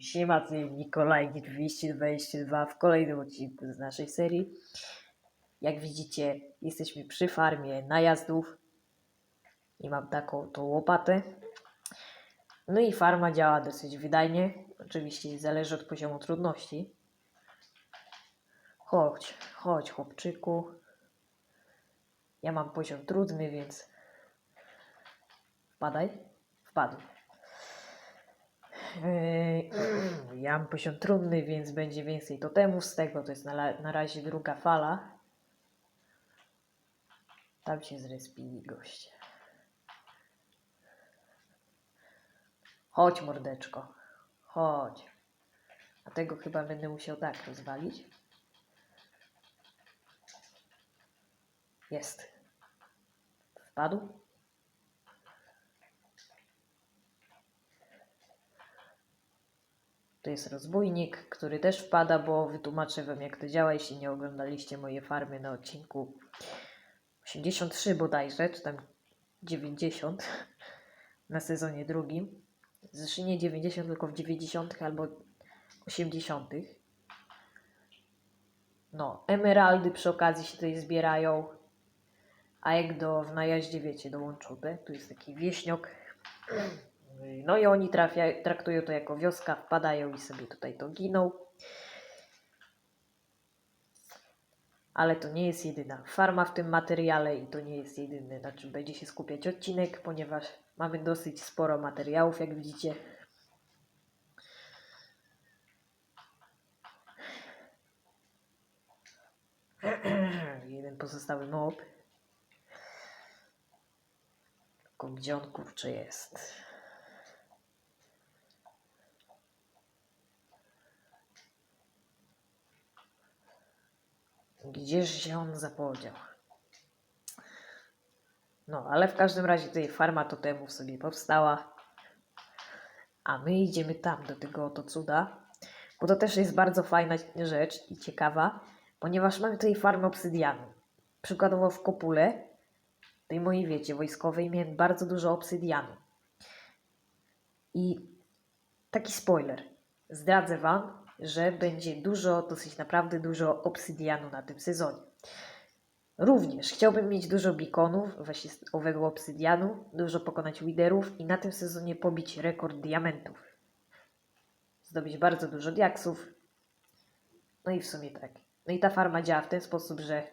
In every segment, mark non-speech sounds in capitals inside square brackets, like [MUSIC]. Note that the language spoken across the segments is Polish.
Siema, tu Nikolaj 222 w kolejnym odcinku z naszej serii. Jak widzicie, jesteśmy przy farmie najazdów i mam taką tą łopatę. No i farma działa dosyć wydajnie. Oczywiście zależy od poziomu trudności. Chodź, chodź chłopczyku. Ja mam poziom trudny, więc wpadaj. Wpadł. Yy, Ja mam poziom trudny, więc będzie więcej totemów z tego. To jest na, na razie druga fala. Tam się zrespili goście. Chodź, mordeczko. Chodź. A tego chyba będę musiał tak rozwalić. Jest. Wpadł. To jest rozbójnik, który też wpada, bo wytłumaczę wam jak to działa, jeśli nie oglądaliście mojej farmy na odcinku 83 bodajże, czy tam 90 na sezonie drugim. Zresztą nie 90, tylko w 90 albo 80. No, emeraldy przy okazji się tutaj zbierają. A jak do w najaździe wiecie, dołączą te, tu jest taki wieśniok. No i oni trafia, traktują to jako wioska, wpadają i sobie tutaj to giną. Ale to nie jest jedyna farma w tym materiale i to nie jest jedyny, na czym będzie się skupiać odcinek, ponieważ mamy dosyć sporo materiałów, jak widzicie. [CLEARS THROAT] Jeden pozostały mob. Tylko gdzie on kurczę jest? Gdzież się on zapodział? No, ale w każdym razie tutaj farma totemów sobie powstała. A my idziemy tam, do tego oto cuda. Bo to też jest bardzo fajna rzecz i ciekawa, ponieważ mamy tutaj farmę obsydianu. Przykładowo w kopule, tej mojej wiecie, wojskowej, miałem bardzo dużo obsydianu. I taki spoiler. Zdradzę Wam, że będzie dużo, dosyć naprawdę dużo obsydianu na tym sezonie. Również chciałbym mieć dużo beaconów, właśnie owego obsydianu, dużo pokonać widerów i na tym sezonie pobić rekord diamentów. Zdobyć bardzo dużo diaksów. No i w sumie tak. No i ta farma działa w ten sposób, że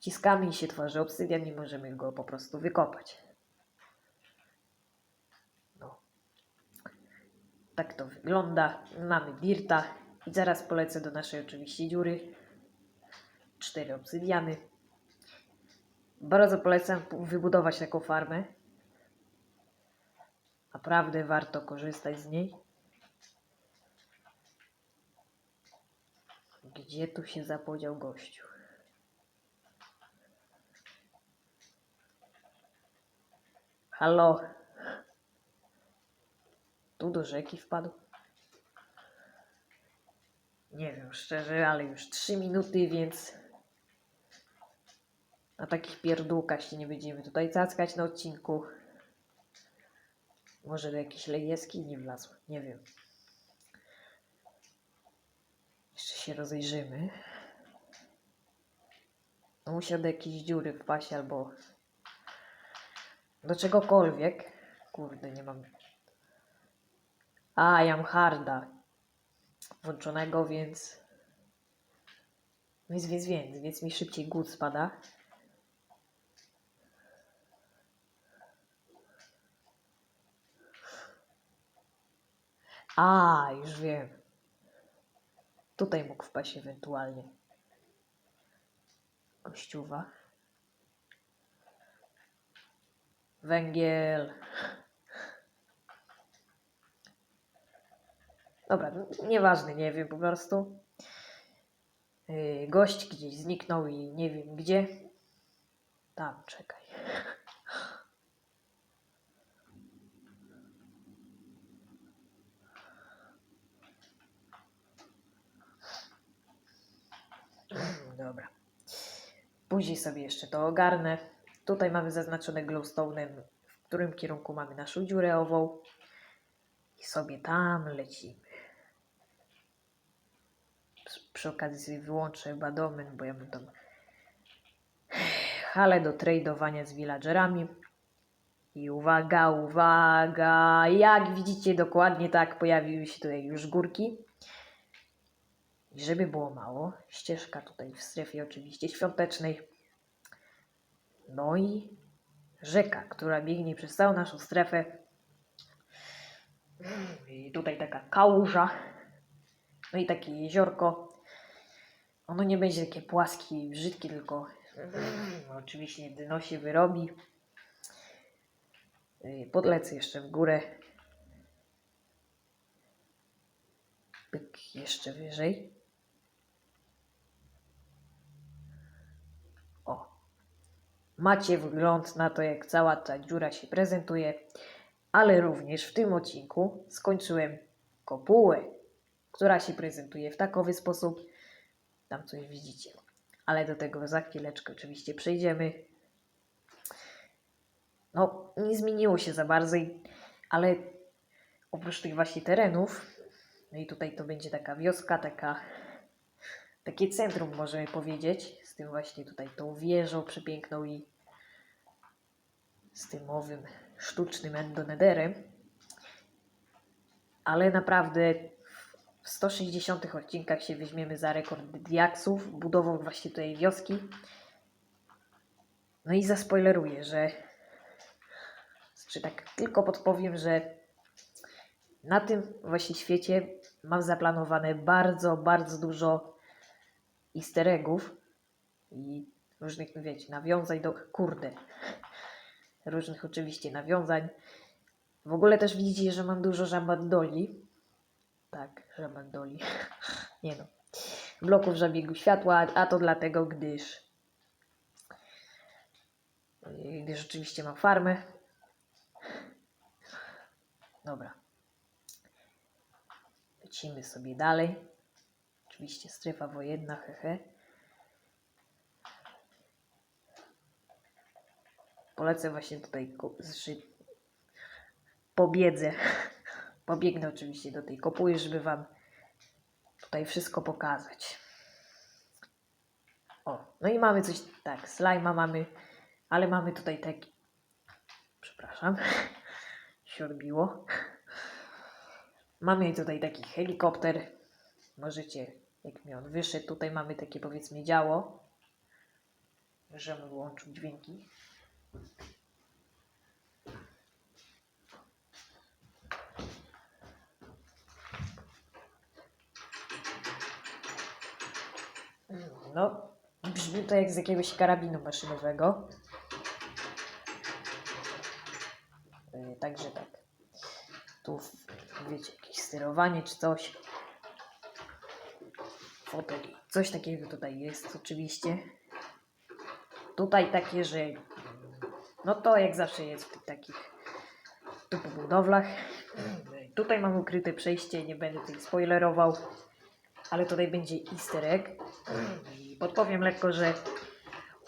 ciskamy i się tworzy obsydian i możemy go po prostu wykopać. No. Tak to wygląda. Mamy dirta i zaraz polecę do naszej oczywiście dziury. Cztery obsydiany. Bardzo polecam wybudować taką farmę. Naprawdę warto korzystać z niej. Gdzie tu się zapodział gościu? Halo? Tu do rzeki wpadł? Nie wiem szczerze, ale już 3 minuty, więc na takich pierdółkach się nie będziemy tutaj cackać na odcinku. Może do jakiejś nie wlazł, nie wiem. Jeszcze się rozejrzymy. No musiał do jakiejś dziury wpaść albo do czegokolwiek. Kurde, nie mam. A, ja mam harda włączonego, więc. Więc, więc, więc, więc mi szybciej głód spada. A, już wiem. Tutaj mógł wpaść ewentualnie. Gościuwa. Węgiel. Dobra, n- nieważne, nie wiem po prostu. Yy, gość gdzieś zniknął i nie wiem gdzie. Tam, czekaj. [CLEARS THROAT] Dobra. Później sobie jeszcze to ogarnę. Tutaj mamy zaznaczone glowstone'em, w którym kierunku mamy naszą dziurę ową. I sobie tam lecimy. Przy okazji wyłączę chyba domen, bo ja mam tam halę do tradowania z villagerami. I uwaga, uwaga, jak widzicie dokładnie tak pojawiły się tutaj już górki. I żeby było mało, ścieżka tutaj w strefie oczywiście świątecznej. No i rzeka, która biegnie przez całą naszą strefę. I tutaj taka kałuża. No i takie jeziorko. Ono nie będzie takie płaskie i brzydkie, tylko oczywiście dno się wyrobi. Y, Podlecę jeszcze w górę. Pyk, jeszcze wyżej. O. Macie wgląd na to, jak cała ta dziura się prezentuje, ale również w tym odcinku skończyłem kopułę, która się prezentuje w takowy sposób. Tam coś widzicie. Ale do tego za chwileczkę oczywiście przejdziemy. No, nie zmieniło się za bardzo, ale oprócz tych właśnie terenów, no i tutaj to będzie taka wioska, taka, takie centrum możemy powiedzieć, z tym właśnie tutaj tą wieżą przepiękną i z tym owym sztucznym endonederem. Ale naprawdę w 160 odcinkach się weźmiemy za rekord diaksów, budową właśnie tutaj wioski. No i zaspoileruję, że czy tak tylko podpowiem, że na tym właśnie świecie mam zaplanowane bardzo, bardzo dużo easter eggów i różnych, no wiecie, nawiązań do... Kurde. Różnych oczywiście nawiązań. W ogóle też widzicie, że mam dużo żabandoli. Tak, żabandoli. [LAUGHS] Nie no. Bloków zabiegu światła, a to dlatego, gdyż gdyż oczywiście mam farmę. Dobra. Lecimy sobie dalej. Oczywiście strefa wojenna, hehe. Polecę właśnie tutaj, znaczy pobiedzę. [LAUGHS] Pobiegnę oczywiście do tej kopuły, żeby Wam tutaj wszystko pokazać. O, no i mamy coś, tak, slajma mamy, ale mamy tutaj taki, przepraszam, [LAUGHS] się odbiło. Mamy tutaj taki helikopter. Możecie, jak mi on wyszedł, tutaj mamy takie powiedzmy działo. Możemy wyłączyć dźwięki. No, brzmi to jak z jakiegoś karabinu maszynowego. Yy, Także tak. Tu, wiecie, jakieś sterowanie czy coś. Fotel. Coś takiego tutaj jest oczywiście. Tutaj takie, że no to jak zawsze jest w tych takich typu budowlach. Tutaj mam ukryte przejście, nie będę tutaj spoilerował, ale tutaj będzie easter egg. Podpowiem lekko, że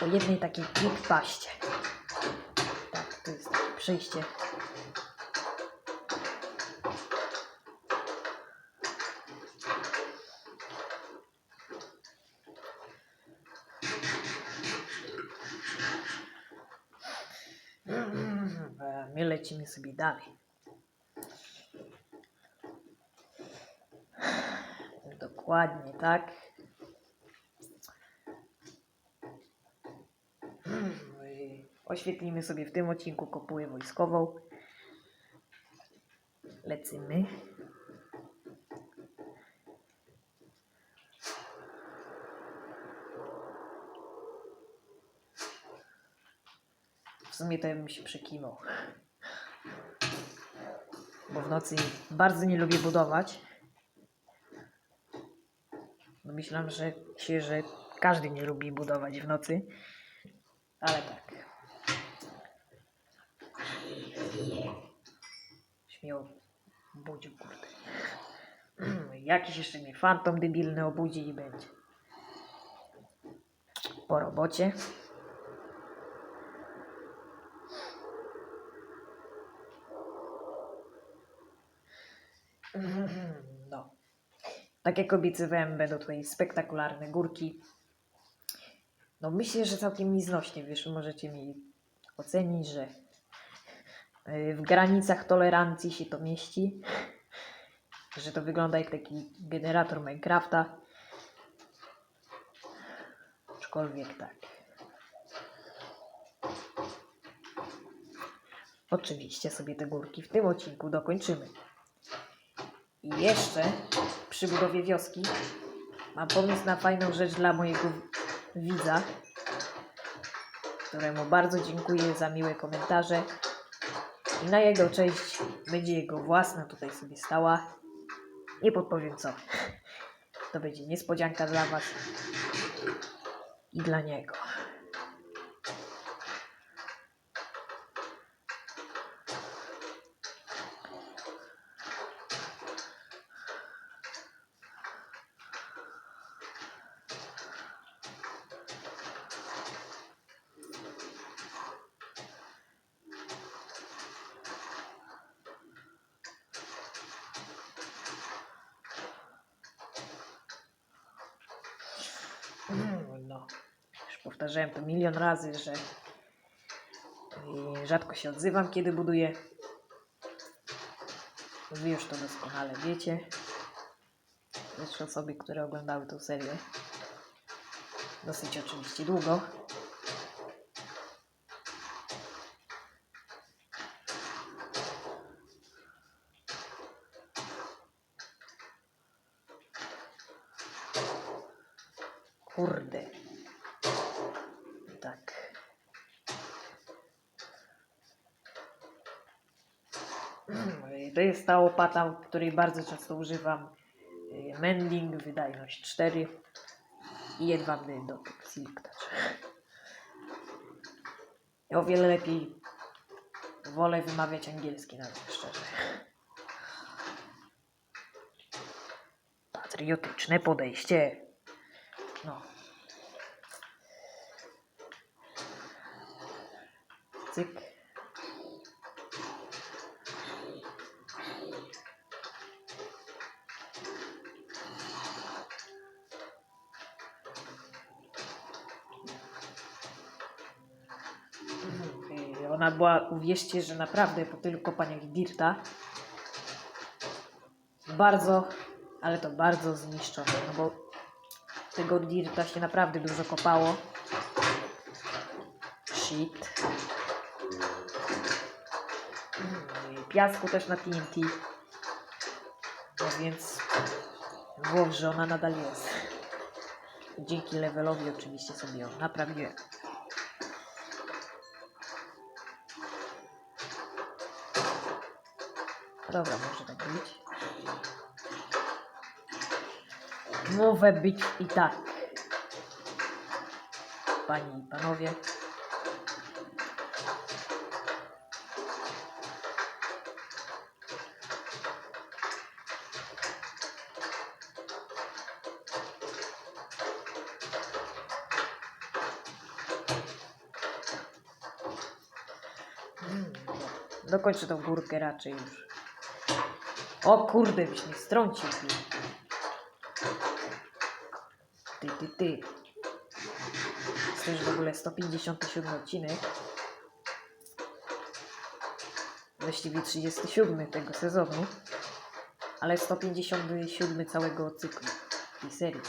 o jednej takiej creeppaście. Tak, to jest przejście. My lecimy sobie dalej. Dokładnie tak. Oświetlimy sobie w tym odcinku kopułę wojskową. Lecimy. W sumie to ja bym się przekiwał. Bo w nocy bardzo nie lubię budować. No myślałem, że się, że każdy nie lubi budować w nocy. Ale tak. Śmiało budził, kurde. [CLEARS THROAT] Jakiś jeszcze mnie fantom debilny obudzi i będzie. Po robocie. [CLEARS THROAT] No. Tak jak obiecywałem, będą tutaj spektakularne górki. No myślę, że całkiem mi znośnie wyszły. Możecie mi ocenić, że w granicach tolerancji się to mieści. [LAUGHS] Że to wygląda jak taki generator Minecrafta. Aczkolwiek tak. Oczywiście sobie te górki w tym odcinku dokończymy. I jeszcze przy budowie wioski mam pomysł na fajną rzecz dla mojego widza, któremu bardzo dziękuję za miłe komentarze. I na jego cześć będzie jego własna tutaj sobie stała. Nie podpowiem co. To będzie niespodzianka dla Was i dla niego. Mm, No, już powtarzałem to milion razy, że rzadko się odzywam, kiedy buduję. Wy już to doskonale wiecie. Zresztą osoby, które oglądały tę serię dosyć oczywiście długo. Kurde. Tak. To jest ta łopata, której bardzo często używam. Mending, wydajność 4 i jedwabny dotyk. Ja o wiele lepiej wolę wymawiać angielski nawet szczerze. Patriotyczne podejście. No. Cyk. Yy, Ona była, uwierzcie, że naprawdę po tylu kopaniach Dirta bardzo, ale to bardzo zniszczona, no bo tego Dirta się naprawdę dużo kopało. Shit. Piasku też na TNT. No więc było, że ona nadal jest. Dzięki levelowi oczywiście sobie ją naprawiłem. Dobra, może tak być. Mowę być i tak. Panie i panowie. Dokończę tą górkę raczej już. O kurde, byś mnie strącił. Ty, ty, ty. To już w ogóle 157 odcinek. Właściwie 37 tego sezonu. Ale 157 całego cyklu tej serii.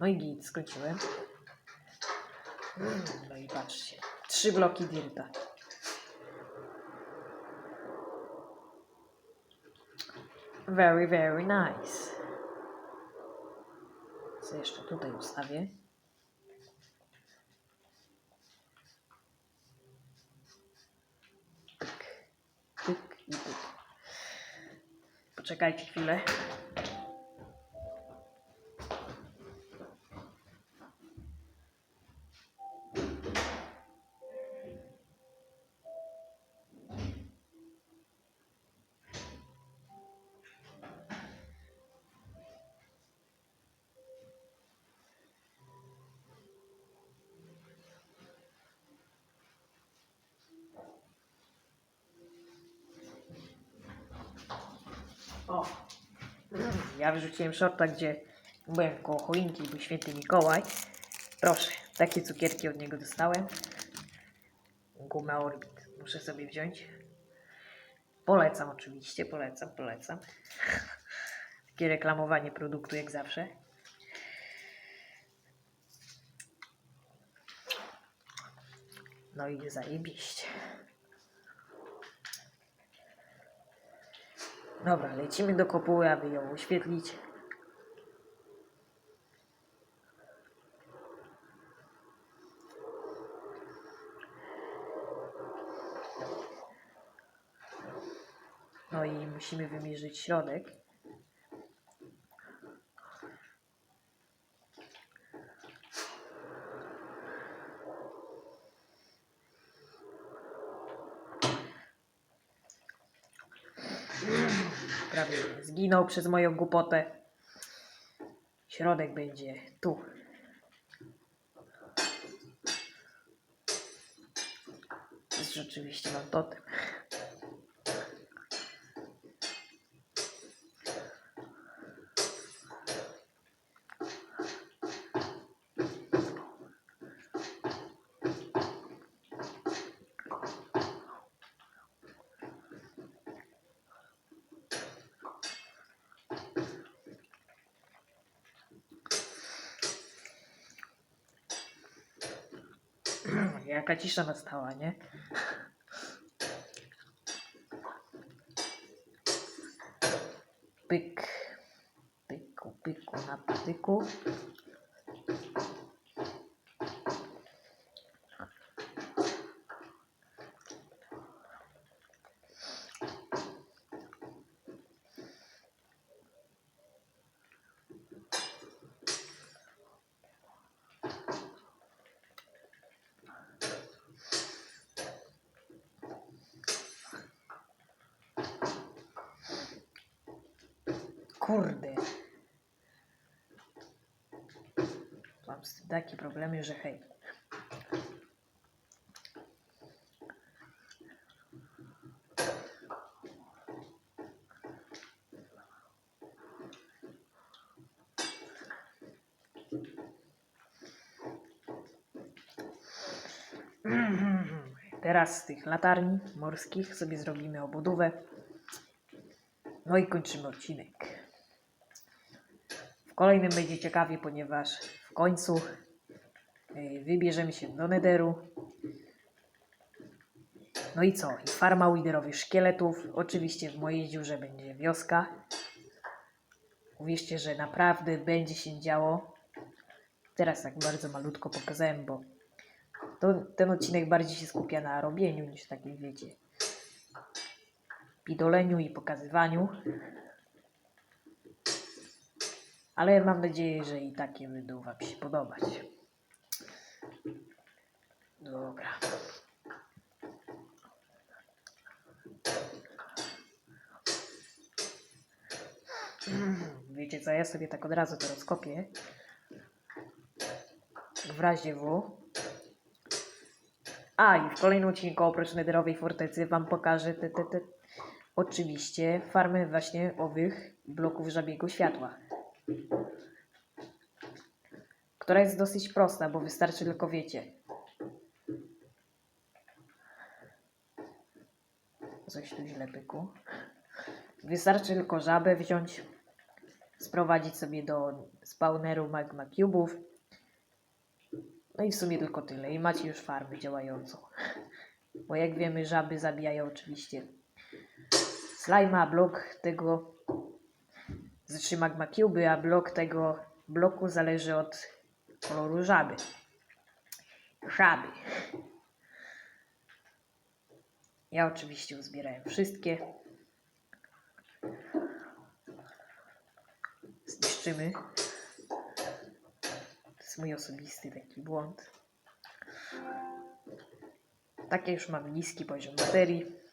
No i git, skończyłem. Mm, No i patrzcie. Trzy bloki dirta. Very, very nice. Co jeszcze tutaj ustawię? Tyk, tyk i tyk. Poczekajcie chwilę. Ja wyrzuciłem shorta, gdzie byłem koło choinki, był święty Mikołaj. Proszę, takie cukierki od niego dostałem. Gumę Orbit. Muszę sobie wziąć. Polecam oczywiście, polecam, polecam. [LAUGHS] Takie reklamowanie produktu jak zawsze. No i zajebiście. Dobra, lecimy do kopuły, aby ją oświetlić. No i musimy wymierzyć środek. Prawie zginął przez moją głupotę. Środek będzie tu. Jest rzeczywiście mam totem. Jaka cisza nastała, nie? Pyk. Pyku, pyku na patyku. Kurde. Mam z tym takie problemy, że hej. Teraz z tych latarni morskich sobie zrobimy obudówę. No i kończymy odcinek. Kolejnym będzie ciekawie, ponieważ w końcu yy, wybierzemy się do Nederu. No i co? I farma widerowych szkieletów. Oczywiście w mojej dziurze będzie wioska. Uwierzcie, że naprawdę będzie się działo. Teraz tak bardzo malutko pokazałem, bo to, ten odcinek bardziej się skupia na robieniu niż takim, wiecie, pidoleniu i pokazywaniu. Ale mam nadzieję, że i takie będą Wam się podobać. Dobra. Wiecie co, ja sobie tak od razu to rozkopię. W razie W. A, i w kolejnym odcinku oprócz Nederowej Fortecy Wam pokażę te, te, te, oczywiście farmę właśnie owych bloków żabiego światła. Która jest dosyć prosta, bo wystarczy tylko wiecie. Coś tu źle pyku. Wystarczy tylko żabę wziąć, sprowadzić sobie do spawneru magma cubów. No i w sumie tylko tyle. I macie już farmę działającą. Bo jak wiemy, żaby zabijają oczywiście slajma, blok tego znaczy magma cube, a blok tego bloku zależy od koloru żaby. Żaby. Ja oczywiście uzbierałem wszystkie. Zniszczymy. To jest mój osobisty taki błąd. Takie już mam niski poziom materii.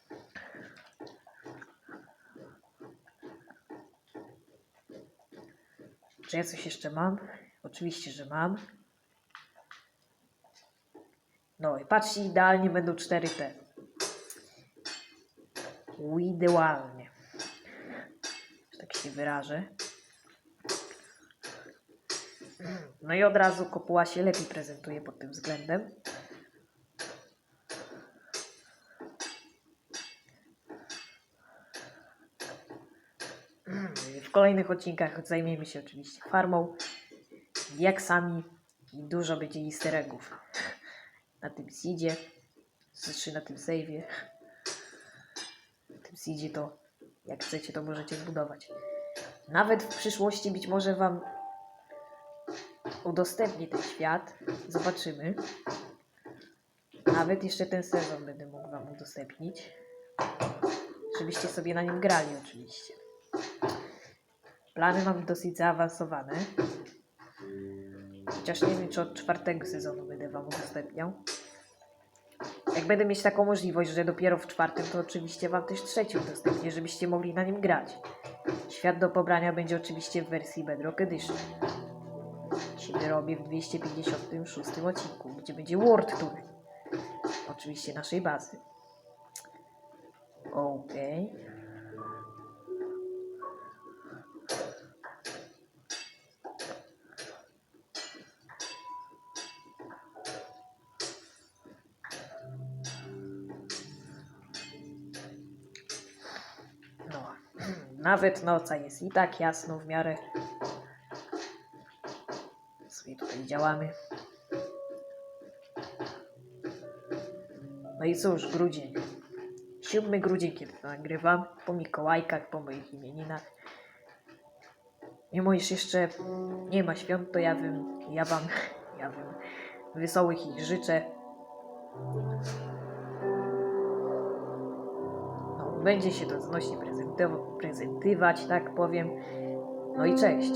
Czy ja coś jeszcze mam? Oczywiście, że mam. No i patrzcie, idealnie będą cztery te. Idealnie. że tak się wyrażę. No i od razu kopuła się lepiej prezentuje pod tym względem. W kolejnych odcinkach zajmiemy się oczywiście farmą, diaksami i dużo będzie easter eggów. Na tym seedzie, czy na tym save'ie. Na tym seedzie to jak chcecie to możecie zbudować. Nawet w przyszłości być może Wam udostępnię ten świat. Zobaczymy. Nawet jeszcze ten sezon będę mógł Wam udostępnić. Żebyście sobie na nim grali oczywiście. Plany mam dosyć zaawansowane. Chociaż nie wiem, czy od czwartego sezonu będę Wam udostępniał. Jak będę mieć taką możliwość, że dopiero w czwartym, to oczywiście Wam też trzeci udostępnię, żebyście mogli na nim grać. Świat do pobrania będzie oczywiście w wersji Bedrock Edition. Się wyrobię w 256 odcinku, gdzie będzie World Tour. Oczywiście naszej bazy. Okej. No, nawet noca jest i tak jasno w miarę. Sobie tutaj działamy. No i cóż, grudzień. 7 grudzień, kiedy to nagrywam, po Mikołajkach, po moich imieninach. Mimo iż jeszcze nie ma świąt, to ja bym, ja wam, ja bym wesołych ich życzę. Będzie się to znośnie prezentow- prezentywać, tak powiem. No i cześć.